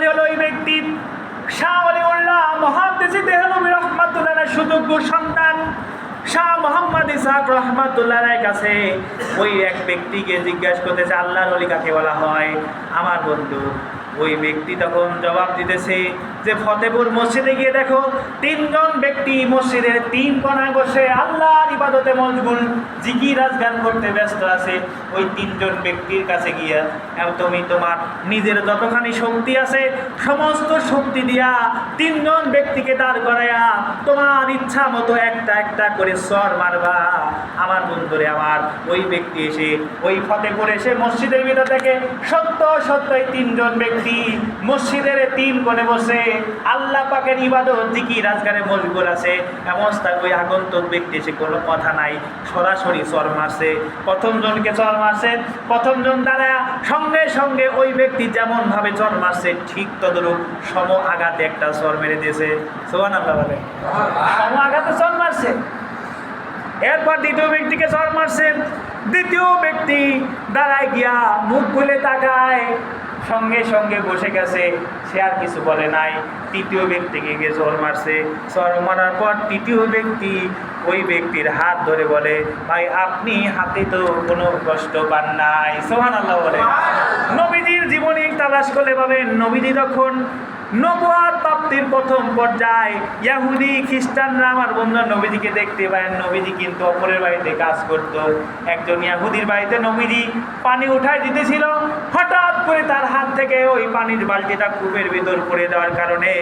অলি হলো ওই ব্যক্তি। শাহ অলিউল্লাহ মহাদেশি দেহলুমি রহমাতুল্লাহ সুযোগ্য সন্তান। শাহ মোহাম্মদ ইসাক রহমাতুল্লাহ কাছে ওই এক ব্যক্তিকে জিজ্ঞাসা করতেছে আল্লাহর অলি কাকে বলা হয়? আমার বন্ধু। ওই ব্যক্তি তখন জবাব দিতেছে যে ফতেপুর মসজিদে গিয়ে দেখো, তিনজন ব্যক্তি মসজিদের তিন কোনায় বসে আল্লাহর ইবাদতে মজগুল জিকির রাজগান করতে ব্যস্ত আছে। ওই তিনজন ব্যক্তির কাছে গিয়া তুমি তোমার নিজের যতখানি শক্তি আছে, সমস্ত শক্তি দিয়া তিনজন ব্যক্তিকে দাঁড় করাইয়া তোমার ইচ্ছা মতো একটা একটা করে স্বর মারবা। আমার বন্ধুরে, আমার ওই ব্যক্তি এসে, ওই ফতেপুর এসে মসজিদের ভিতর থেকে সত্য সত্য এই তিনজন ব্যক্তি মসজিদের তিন কোণে বসে আল্লাহ পাকের ইবাদত জিকি রাজগারে মজগুর আছে। এমন ওই আগন্তুক ব্যক্তি এসে কোনো কথা নাই। সরাসরি চর মারছে। প্রথম জনকে চর মারছে। প্রথম জন দ্বারা সঙ্গে সঙ্গে ওই ব্যক্তি যেমন ভাবে চর মারছে, ঠিক তদরূপ সম আঘাতে একটা চর মেরে দিয়েছে। সোহান আল্লাহ বলে সম আঘাতে চর মারছে। এরপর দ্বিতীয় ব্যক্তিকে চর মারছে। দ্বিতীয় ব্যক্তি দাঁড়ায় গিয়া মুখ খুলে তাকায় সঙ্গে সঙ্গে বসে গেছে। সে আর কিছু বলে নাই। তৃতীয় ব্যক্তিকে গিয়ে চর মারছে। চর মারার পর তৃতীয় ব্যক্তি ওই ব্যক্তির হাত ধরে বলে ভাই আপনি হাতে তো কোনো কষ্ট পান নাই। সোহান আল্লাহ বলে নবীজির জীবনী তালাশ করলে পাবেন নবীজি তখন নবুয়ার প্রাপ্তির প্রথম পর্যায়ে ইয়াহুদি খ্রিস্টানরা আমার বন্ধু নবীজিকে দেখতে পারেন নবীজি কিন্তু অপরের বাড়িতে কাজ করত। একজন ইয়াহুদির বাড়িতে নবীজি পানি উঠায় দিতেছিল। হঠাৎ করে তার হাত থেকে ওই পানির বালতিটা কূপের ভিতর পড়ে দেওয়ার কারণে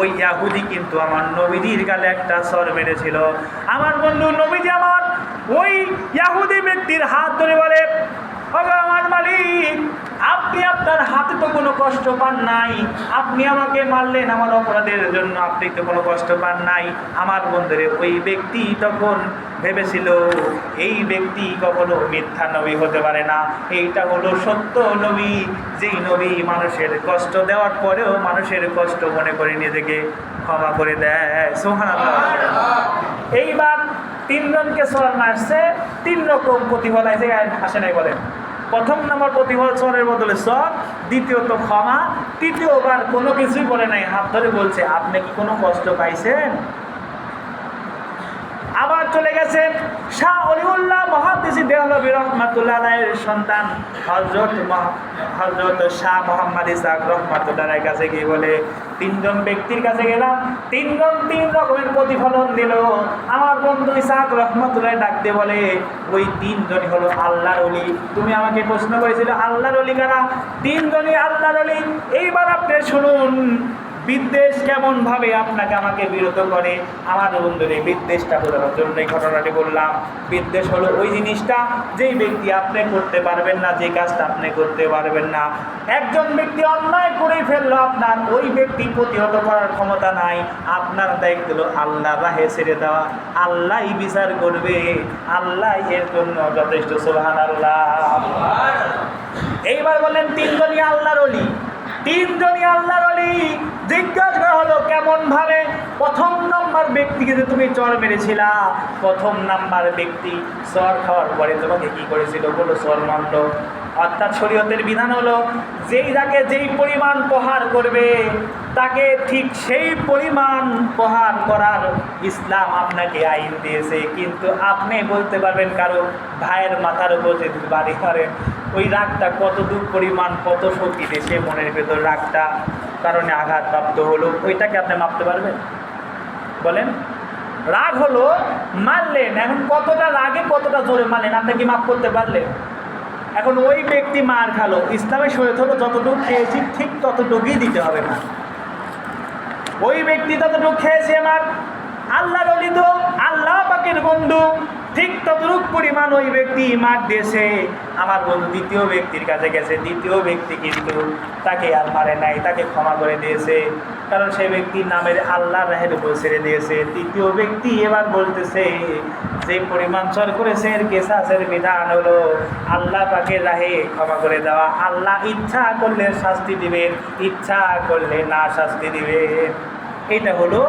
ওই ইয়াহুদি কিন্তু আমার নবীজির গালে একটা স্বর মেরেছিল আমার বন্ধু নবীজি আমার, ওই ইয়াহুদি ব্যক্তির হাত ধরে বলে আমার মালিক আপনি আপনার হাতে তো কোনো কষ্ট পান নাই? আপনি আমাকে মারলেন, আমার অপরাধের জন্য আপনি তো কোনো কষ্ট পান নাই। আমার বন্ধুরে ওই ব্যক্তি তখন ভেবেছিল, এই ব্যক্তি কখনো মিথ্যা নবী হতে পারে না। এইটা হলো সত্য নবী। যেই নবী মানুষের কষ্ট দেওয়ার পরেও মানুষের কষ্ট মনে করে নিজেকে ক্ষমা করে দেয়। সোহান এইবার তিনজনকে সর মারছে তিন রকম প্রতিফল আছে আসে নাই বলেন প্রথম নম্বর প্রতিফল সরের বদলে সর দ্বিতীয়ত ক্ষমা, তৃতীয়বার কোনো কিছুই বলে নাই, হাত ধরে বলছে, আপনি কি কোনো কষ্ট পাইছেন? আবার চলে গেছে শাহ অলিউল্লাহ মহাদিসি দেহলবী রহমাতুল্লাহ সন্তান। হজরত হজরত শাহ মোহাম্মদ ইসাক রহমাতুল্লাহ আলাইয়ের কাছে গিয়ে বলে, তিনজন ব্যক্তির কাছে গেলাম, তিনজন তিন রকমের প্রতিফলন দিল। আমার বন্ধু ইসাক রহমতুল্লাহ ডাক দিয়ে বলে, ওই তিনজনই হলো আল্লাহর অলি তুমি আমাকে প্রশ্ন করেছিল, আল্লাহর অলি কারা? তিনজনই আল্লাহর অলি এইবার আপনি শুনুন বিদ্বেষ কেমন ভাবে আপনাকে আমাকে বিরত করে? আমার বন্ধুরে, বিদ্বেষটা বোঝানোর জন্য এই ঘটনাটি বললাম। বিদ্বেষ হলো ওই জিনিসটা যেই ব্যক্তি আপনি করতে পারবেন না, যে কাজটা আপনি করতে পারবেন না। একজন ব্যক্তি অন্যায় করে ফেলল আপনার, ওই ব্যক্তি প্রতিহত করার ক্ষমতা নাই। আপনার দায়িত্ব হলো আল্লাহ রাহে ছেড়ে দেওয়া। আল্লাহ বিচার করবে। আল্লাহ এর জন্য যথেষ্ট সোহান আল্লাহ এইবার বললেন, তিনজনই আল্লাহর অলি তিনজনই আল্লাহর অলি জিজ্ঞাসা করা হলো, কেমন ভাবে? প্রথম নাম্বার ব্যক্তিকে যে তুমি চর মেরেছিলা, প্রথম নাম্বার ব্যক্তি চর খাওয়ার পরে তোমাকে কি করেছিল? বলো, চর মানল অর্থাৎ শরীয়তের বিধান হলো, যেই যাকে যেই পরিমাণ প্রহার করবে তাকে ঠিক সেই পরিমাণ প্রহার করার ইসলাম আপনাকে আইন দিয়েছে। কিন্তু আপনি বলতে পারবেন কারও ভাইয়ের মাথার উপর যদি বাড়ি করেন ওই রাগটা কতদূর পরিমাণ, কত শক্তি সে মনের ভেতর রাগটা কারণে আঘাতপ্রাপ্ত হলো, ওইটাকে আপনি মাপতে পারবেন? বলেন। রাগ হলো, মারলেন, এখন কতটা রাগে, কতটা জোরে মারলেন, আপনি কি মাপ করতে পারলেন? এখন ওই ব্যক্তি মার খালো, ইসলামের শরীর হলো যতটুকু খেয়েছি, ঠিক ততটুকুই দিতে হবে না। ওই ব্যক্তি ততটুকু খেয়েছে আমার আল্লাহর অলি তো আল্লাহ পাকের বন্ধু। ঠিক ততটুক পরিমাণ ওই ব্যক্তি মার দিয়েছে। আমার বন্ধু দ্বিতীয় ব্যক্তির কাছে গেছে, দ্বিতীয় ব্যক্তি কিন্তু তাকে আর মারে নাই, তাকে ক্ষমা করে দিয়েছে। কারণ সেই ব্যক্তির নামের আল্লাহ রাহের উপর ছেড়ে দিয়েছে। তৃতীয় ব্যক্তি এবার বলতেছে, যে পরিমাণ চর করেছে এর কেসাসের বিধান হলো আল্লাহ পাকের রাহে ক্ষমা করে দেওয়া। আল্লাহ ইচ্ছা করলে শাস্তি দিবে, ইচ্ছা করলে না শাস্তি দিবেন এটা হলো